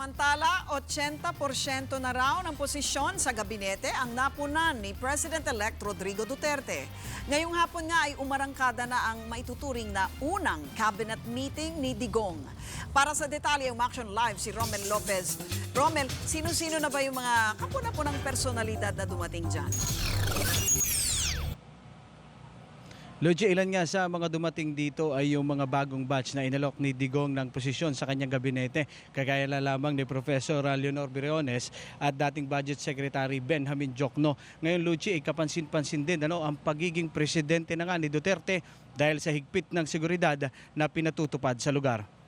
Samantala, 80% na raw ng posisyon sa gabinete ang napunan ni President-elect Rodrigo Duterte. Ngayong hapon nga ay umarangkada na ang maituturing na unang cabinet meeting ni Digong. Para sa detalye, Action Live si Romel Lopez. Romel, sino-sino na ba yung mga kapuna-punang personalidad na dumating dyan? Luigi, ilan nga sa mga dumating dito ay yung mga bagong batch na inalok ni Digong ng posisyon sa kanyang gabinete. Kagaya na lamang ni Professor Leonor Briones at dating Budget Secretary Benjamin Jokno. Ngayon, Luigi, ay kapansin-pansin din ano, ang pagiging presidente na nga ni Duterte dahil sa higpit ng seguridad na pinatutupad sa lugar.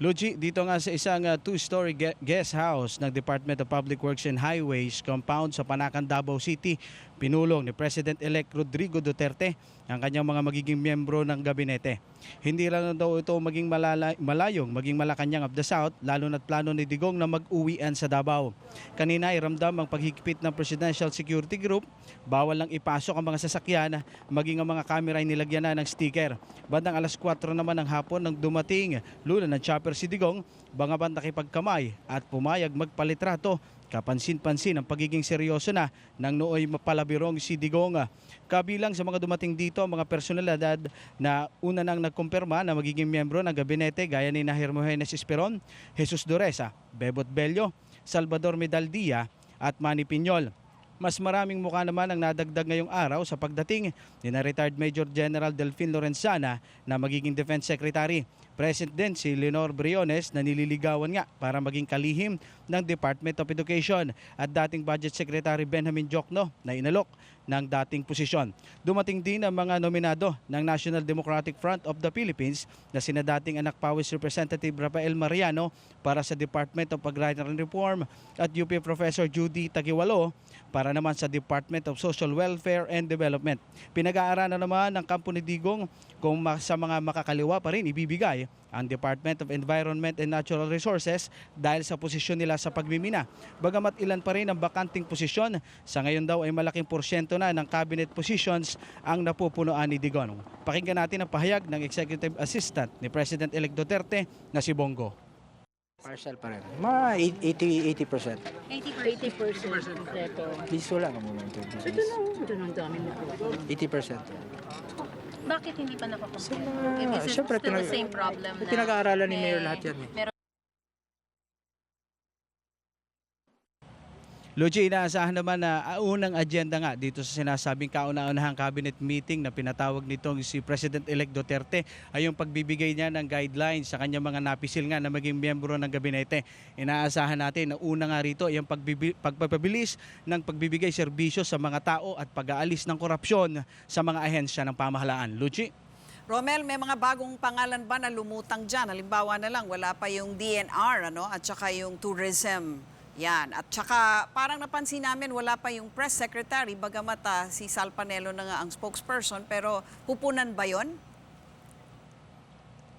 Luigi, dito nga sa isang uh, two-story guest house ng Department of Public Works and Highways compound sa Panacan, Davao City, pinulong ni President-elect Rodrigo Duterte ang kanyang mga magiging miyembro ng gabinete. Hindi lang daw ito maging malala- malayong, maging Malacanang of the South, lalo na't plano ni Digong na mag-uwian sa Davao. Kanina ay ramdam ang paghigpit ng Presidential Security Group, bawal lang ipasok ang mga sasakyan, maging ang mga kamera ay nilagyan na ng sticker. Bandang alas 4 naman ng hapon nang dumating lula ng chopper si Digong, bangaban nakipagkamay at pumayag magpalitrato. Kapansin-pansin ang pagiging seryoso na ng nooy mapalabirong si Digong. Kabilang sa mga dumating dito, mga personalidad na una nang nagkumpirma na magiging miyembro ng gabinete gaya ni Nahir Mojenes Esperon, Jesus Duresa, Bebot Bello, Salvador Medaldia at Manny Piñol. Mas maraming mukha naman ang nadagdag ngayong araw sa pagdating ni na retired Major General Delfin Lorenzana na magiging Defense Secretary. Present din si Leonor Briones na nililigawan nga para maging kalihim ng Department of Education at dating Budget Secretary Benjamin Jokno na inalok ng dating posisyon. Dumating din ang mga nominado ng National Democratic Front of the Philippines na sina dating anak Pawis Representative Rafael Mariano para sa Department of Agrarian Reform at UP Professor Judy Tagiwalo para naman sa Department of Social Welfare and Development. Pinag-aaralan naman ng kampo ni Digong kung sa mga makakaliwa pa rin ibibigay ang Department of Environment and Natural Resources dahil sa posisyon nila sa pagmimina. Bagamat ilan pa rin ang bakanting posisyon, sa ngayon daw ay malaking porsyento na ng cabinet positions ang napupunuan ni Digong. Pakinggan natin ang pahayag ng Executive Assistant ni President-elect Duterte na si Bongo. Partial pa rin. Mga 80, 80%. 80% kompleto. Biso lang ang momento. Ito na, ito na ang dami mo po. 80%. Bakit hindi pa nakakompleto? mga, Is it syempre, still the pinag- same problem na pinag-aaralan ni may- Mayor lahat yan eh. Meron Luigi, inaasahan naman na ah, unang agenda nga dito sa sinasabing kauna-unahang cabinet meeting na pinatawag nitong si President-elect Duterte ay yung pagbibigay niya ng guidelines sa kanyang mga napisil nga na maging miyembro ng gabinete. Inaasahan natin na una nga rito yung pagpapabilis ng pagbibigay serbisyo sa mga tao at pag-aalis ng korupsyon sa mga ahensya ng pamahalaan. Luigi? Romel, may mga bagong pangalan ba na lumutang dyan? Halimbawa na lang, wala pa yung DNR ano, at saka yung tourism. Yan. At saka parang napansin namin wala pa yung press secretary, bagamat ah, si Sal Panelo na nga ang spokesperson, pero pupunan ba yon?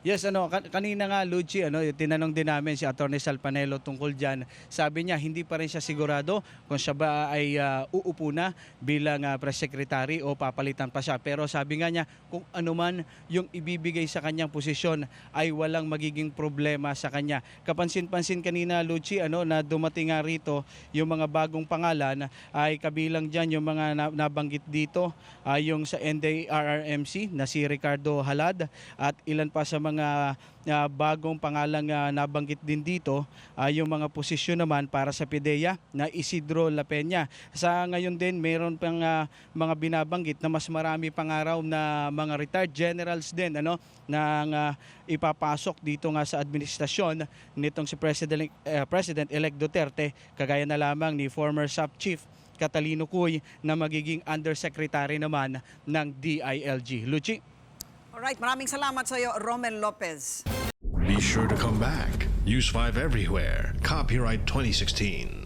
Yes, ano, kan- kanina nga Luigi, ano, tinanong din namin si Attorney Salpanelo tungkol diyan. Sabi niya hindi pa rin siya sigurado kung siya ba ay ah, uupo na bilang ah, press secretary o papalitan pa siya. Pero sabi nga niya kung ano man yung ibibigay sa kanyang posisyon ay walang magiging problema sa kanya. Kapansin-pansin kanina Luigi, ano, na dumating nga rito yung mga bagong pangalan ay kabilang diyan yung mga na- nabanggit dito ay yung sa NDRRMC na si Ricardo Halad at ilan pa sa mga ah, bagong pangalang ah, nabanggit din dito ay yung mga posisyon naman para sa PIDEA na Isidro La Peña. Sa ngayon din mayroon pang ah, mga binabanggit na mas marami pang araw na mga retired generals din ano na ah, ipapasok dito nga sa administrasyon nitong si President eh, President elect Duterte kagaya na lamang ni former SAP chief Catalino Cuy na magiging undersecretary naman ng DILG. Luchi? Alright, maraming salamat sa iyo, Romel Lopez. Be sure to come back. Use 5 everywhere. Copyright 2016.